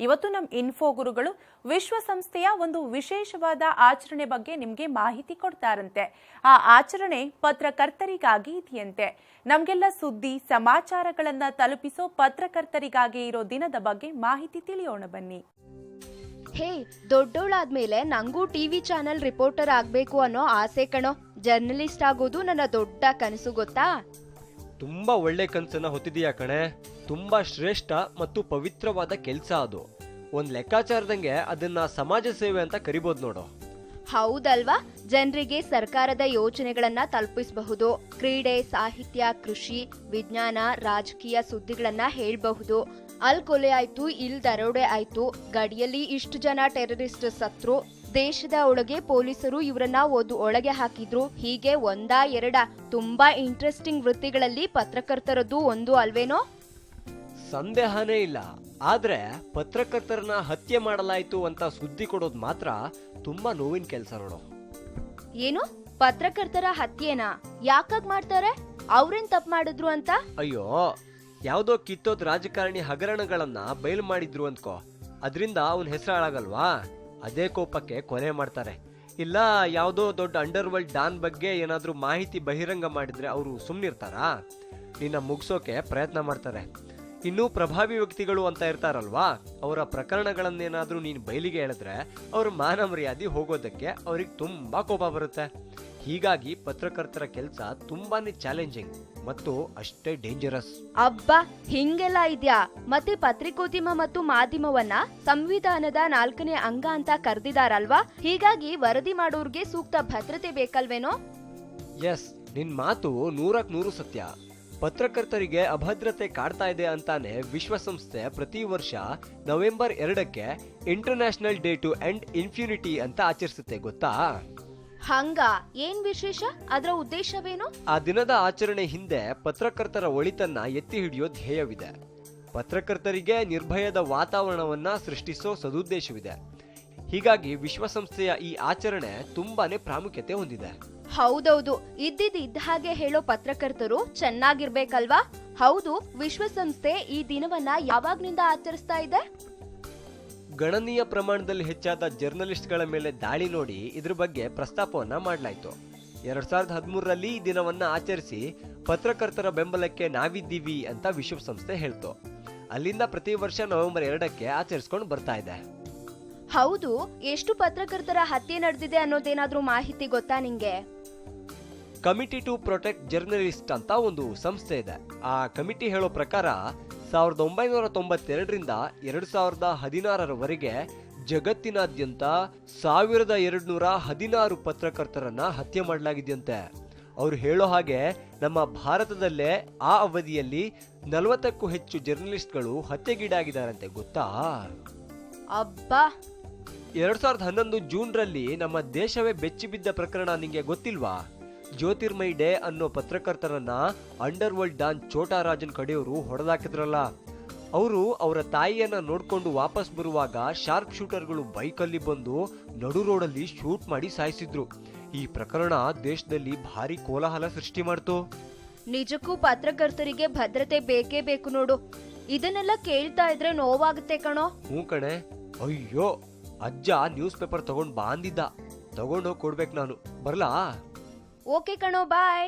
ಇವತ್ತು ನಮ್ಮ ಇನ್ಫೋ ಗುರುಗಳು ವಿಶ್ವಸಂಸ್ಥೆಯ ಒಂದು ವಿಶೇಷವಾದ ಆಚರಣೆ ಬಗ್ಗೆ ನಿಮಗೆ ಮಾಹಿತಿ ಕೊಡ್ತಾರಂತೆ. ಆ ಆಚರಣೆ ಪತ್ರಕರ್ತರಿಗಾಗಿ ಇದೆಯಂತೆ. ನಮಗೆಲ್ಲ ಸುದ್ದಿ ಸಮಾಚಾರಗಳನ್ನು ತಲುಪಿಸೋ ಪತ್ರಕರ್ತರಿಗಾಗಿ ಇರೋ ದಿನದ ಬಗ್ಗೆ ಮಾಹಿತಿ ತಿಳಿಯೋಣ ಬನ್ನಿ. ಹೇ ದೊಡ್ಡೋಳಾದ್ಮೇಲೆ ನಂಗೂ ಟಿವಿ ಚಾನೆಲ್ ರಿಪೋರ್ಟರ್ ಆಗ್ಬೇಕು ಅನ್ನೋ ಆಸೆ ಕಣೋ. ಜರ್ನಲಿಸ್ಟ್ ಆಗೋದು ನನ್ನ ದೊಡ್ಡ ಕನಸು ಗೊತ್ತಾ? ತುಂಬಾ ಒಳ್ಳೆ ಕನಸನ್ನ ಹೊತ್ತಿದೀಯಾ ಕಣೆ. ತುಂಬಾ ಶ್ರೇಷ್ಠ ಮತ್ತು ಪವಿತ್ರವಾದ ಕೆಲಸ ಅದು. ಒಂದು ಲೆಕ್ಕಾಚಾರದಂಗೆ ಅದನ್ನ ಸಮಾಜ ಸೇವೆ ಅಂತ ಕರಿಬೋದು ನೋಡು. ಹೌದಲ್ವಾ? ಜನರಿಗೆ ಸರ್ಕಾರದ ಯೋಜನೆಗಳನ್ನ ತಲುಪಿಸಬಹುದು. ಕ್ರೀಡೆ, ಸಾಹಿತ್ಯ, ಕೃಷಿ, ವಿಜ್ಞಾನ, ರಾಜಕೀಯ ಸುದ್ದಿಗಳನ್ನ ಹೇಳಬಹುದು. ಅಲ್ ಕೊಲೆ ಆಯ್ತು, ಇಲ್ ದರೋಡೆ ಆಯ್ತು, ಗಡಿಯಲ್ಲಿ ಇಷ್ಟು ಜನ ಟೆರರಿಸ್ಟ್ ಸತ್ರು, ದೇಶದ ಒಳಗೆ ಪೊಲೀಸರು ಇವರನ್ನ ಓದು ಒಳಗೆ ಹಾಕಿದ್ರು. ಹೀಗೆ ಒಂದಾ ಎರಡ ತುಂಬಾ ಇಂಟ್ರೆಸ್ಟಿಂಗ್ ವೃತ್ತಿಗಳಲ್ಲಿ ಪತ್ರಕರ್ತರದ್ದು ಒಂದು ಅಲ್ವೇನೋ? ಸಂದೇಹನೇ ಇಲ್ಲ. ಆದ್ರೆ ಪತ್ರಕರ್ತರನ್ನ ಹತ್ಯೆ ಮಾಡಲಾಯ್ತು ಅಂತ ಸುದ್ದಿ ಕೊಡೋದು ಮಾತ್ರ ತುಂಬಾ ನೋವಿನ ಕೆಲಸ ನೋಡು. ಏನು? ಪತ್ರಕರ್ತರ ಹತ್ಯೆನಾ? ಯಾಕಾಗ್ ಮಾಡ್ತಾರೆ? ಅವ್ರೇನ್ ತಪ್ಪು ಮಾಡಿದ್ರು ಅಂತ? ಅಯ್ಯೋ ಯಾವ್ದೋ ಕಿತ್ತೋದ್ ರಾಜಕಾರಣಿ ಹಗರಣಗಳನ್ನ ಬಯಲು ಮಾಡಿದ್ರು ಅಂದ್ಕೋ. ಅದರಿಂದ ಅವನ ಹೆಸರು ಹಾಳಾಗಲ್ವಾ? ಅದೇ ಕೋಪಕ್ಕೆ ಕೊನೆ ಮಾಡ್ತಾರೆ. ಇಲ್ಲ ಯಾವ್ದೋ ದೊಡ್ಡ ಅಂಡರ್ ವರ್ಲ್ಡ್ ಡಾನ್ ಬಗ್ಗೆ ಏನಾದ್ರೂ ಮಾಹಿತಿ ಬಹಿರಂಗ ಮಾಡಿದ್ರೆ ಅವರು ಸುಮ್ಮನಿರ್ತಾರಾ ನಿನ್ನ ಮುಗಿಸೋಕೆ ಪ್ರಯತ್ನ ಮಾಡ್ತಾರೆ. ಇನ್ನೂ ಪ್ರಭಾವಿ ವ್ಯಕ್ತಿಗಳು ಅಂತ ಇರ್ತಾರಲ್ವಾ? ಅವರ ಪ್ರಕರಣಗಳನ್ನೇನಾದರೂ ನೀನು ಬಯಲಿಗೆ ಹೇಳಿದ್ರೆ ಅವ್ರ ಮಾನ ಮರ್ಯಾದೆ ಹೋಗೋದಕ್ಕೆ ಅವ್ರಿಗೆ ತುಂಬಾ ಕೋಪ ಬರುತ್ತೆ. ಹೀಗಾಗಿ ಪತ್ರಕರ್ತರ ಕೆಲಸ ತುಂಬಾನೇ ಚಾಲೆಂಜಿಂಗ್ ಮತ್ತು ಅಷ್ಟೇ ಡೇಂಜರಸ್ ಅಬ್ಬಾ ಹಿಂಗೆಲ್ಲ ಇದ್ಯಾ? ಮತ್ತೆ ಪತ್ರಿಕೋದ್ಯಮ ಮತ್ತು ಮಾಧ್ಯಮವನ್ನ ಸಂವಿಧಾನದ ನಾಲ್ಕನೇ ಅಂಗ ಅಂತ ಕರೆದಿದಾರಲ್ವಾ? ಹೀಗಾಗಿ ವರದಿ ಮಾಡೋರ್ಗೆ ಸೂಕ್ತ ಭದ್ರತೆ ಬೇಕಲ್ವೇನೋ? ಎಸ್ ನಿನ್ ಮಾತು ನೂರಕ್ ನೂರು ಸತ್ಯ. ಪತ್ರಕರ್ತರಿಗೆ ಅಭದ್ರತೆ ಕಾಡ್ತಾ ಇದೆ ಅಂತಾನೆ ವಿಶ್ವಸಂಸ್ಥೆ ಪ್ರತಿ ವರ್ಷ ನವೆಂಬರ್ ಎರಡಕ್ಕೆ international day to end impunity ಅಂತ ಆಚರಿಸುತ್ತೆ ಗೊತ್ತಾ? ಹಂಗ ಏನ್ ವಿಶೇಷ? ಅದರ ಉದ್ದೇಶವೇನು? ಆ ದಿನದ ಆಚರಣೆ ಹಿಂದೆ ಪತ್ರಕರ್ತರ ಒಳಿತನ್ನ ಎತ್ತಿ ಹಿಡಿಯೋ ಧ್ಯೇಯವಿದೆ. ಪತ್ರಕರ್ತರಿಗೆ ನಿರ್ಭಯದ ವಾತಾವರಣವನ್ನ ಸೃಷ್ಟಿಸೋ ಸದುದ್ದೇಶವಿದೆ. ಹೀಗಾಗಿ ವಿಶ್ವಸಂಸ್ಥೆಯ ಈ ಆಚರಣೆ ತುಂಬಾನೇ ಪ್ರಾಮುಖ್ಯತೆ ಹೊಂದಿದೆ. ಹೌದೌದು. ಇದ್ದಿದ್ ಇದ್ದ ಹಾಗೆ ಹೇಳೋ ಪತ್ರಕರ್ತರು ಚೆನ್ನಾಗಿರ್ಬೇಕಲ್ವಾ? ಹೌದು ವಿಶ್ವಸಂಸ್ಥೆ ಈ ದಿನವನ್ನ ಯಾವಾಗ್ನಿಂದ ಆಚರಿಸ್ತಾ ಇದೆ? ಗಣನೀಯ ಪ್ರಮಾಣದಲ್ಲಿ ಹೆಚ್ಚಾದ ಜರ್ನಲಿಸ್ಟ್ಗಳ ಮೇಲೆ ದಾಳಿ ನೋಡಿ ಇದ್ರ ಬಗ್ಗೆ ಪ್ರಸ್ತಾಪವನ್ನ ಮಾಡಲಾಯಿತು. ಎರಡ್ ಸಾವಿರದ ಹದಿಮೂರರಲ್ಲಿ ಈ ದಿನವನ್ನ ಆಚರಿಸಿ ಪತ್ರಕರ್ತರ ಬೆಂಬಲಕ್ಕೆ ನಾವಿದ್ದೀವಿ ಅಂತ ವಿಶ್ವಸಂಸ್ಥೆ ಹೇಳ್ತು. ಅಲ್ಲಿಂದ ಪ್ರತಿ ವರ್ಷ ನವೆಂಬರ್ ಎರಡಕ್ಕೆ ಆಚರಿಸ್ಕೊಂಡು ಬರ್ತಾ ಇದೆ. ಹೌದು ಎಷ್ಟು ಪತ್ರಕರ್ತರ ಹತ್ಯೆ ನಡೆದಿದೆ ಅನ್ನೋದೇನಾದ್ರೂ ಮಾಹಿತಿ ಗೊತ್ತಾ ನಿಂಗೆ? ಕಮಿಟಿ ಟು ಪ್ರೊಟೆಕ್ಟ್ ಜರ್ನಲಿಸ್ಟ್ ಅಂತ ಒಂದು ಸಂಸ್ಥೆ ಇದೆ. ಆ ಕಮಿಟಿ ಹೇಳೋ ಪ್ರಕಾರ ಸಾವಿರದ ಒಂಬೈನೂರ ತೊಂಬತ್ತೆರಡರಿಂದ ಎರಡು ಸಾವಿರದ ಹದಿನಾರರವರೆಗೆ ಜಗತ್ತಿನಾದ್ಯಂತ ಸಾವಿರದ ಎರಡುನೂರ ಹದಿನಾರು ಪತ್ರಕರ್ತರನ್ನ ಹತ್ಯೆ ಮಾಡಲಾಗಿದೆಯಂತೆ. ಅವರು ಹೇಳೋ ಹಾಗೆ ನಮ್ಮ ಭಾರತದಲ್ಲೇ ಆ ಅವಧಿಯಲ್ಲಿ ನಲವತ್ತಕ್ಕೂ ಹೆಚ್ಚು ಜರ್ನಲಿಸ್ಟ್ಗಳು ಹತ್ಯೆಗೀಡಾಗಿದ್ದಾರಂತೆ ಗೊತ್ತಾ? ಅಬ್ಬಾ! ಎರಡ್ ಸಾವಿರದ ಹನ್ನೊಂದು ಜೂನ್ರಲ್ಲಿ ನಮ್ಮ ದೇಶವೇ ಬೆಚ್ಚಿಬಿದ್ದ ಪ್ರಕರಣ ನಿಮಗೆ ಗೊತ್ತಿಲ್ವಾ? ಜ್ಯೋತಿರ್ಮಯ್ ಡೇ ಅನ್ನೋ ಪತ್ರಕರ್ತರನ್ನ underworld don Chhota Rajan ಕಡೆಯವರು ಹೊಡೆದಾಕಿದ್ರಲ್ಲ. ಅವರು ಅವರ ತಾಯಿಯನ್ನ ನೋಡ್ಕೊಂಡು ವಾಪಸ್ ಬರುವಾಗ ಶಾರ್ಪ್ ಶೂಟರ್ಗಳು ಬೈಕಲ್ಲಿ ಬಂದು ನಡು ರೋಡಲ್ಲಿ ಶೂಟ್ ಮಾಡಿ ಸಾಯಿಸಿದ್ರು. ಈ ಪ್ರಕರಣ ದೇಶದಲ್ಲಿ ಭಾರಿ ಕೋಲಾಹಲ ಸೃಷ್ಟಿ ಮಾಡ್ತು. ನಿಜಕ್ಕೂ ಪತ್ರಕರ್ತರಿಗೆ ಭದ್ರತೆ ಬೇಕೇ ಬೇಕು ನೋಡು. ಇದನ್ನೆಲ್ಲ ಕೇಳ್ತಾ ಇದ್ರೆ ನೋವಾಗುತ್ತೆ ಕಣೋ. ಹ್ಞೂ ಕಣೆ. ಅಯ್ಯೋ! ಅಜ್ಜ ನ್ಯೂಸ್ ಪೇಪರ್ ತಗೊಂಡ್ ಬಾಂದಿದ್ದ. ತಗೊಂಡೋಗಿ ಕೊಡ್ಬೇಕು ನಾನು. ಬರ್ಲಾ? ಓಕೆ ಕಣೋ ಬಾಯ್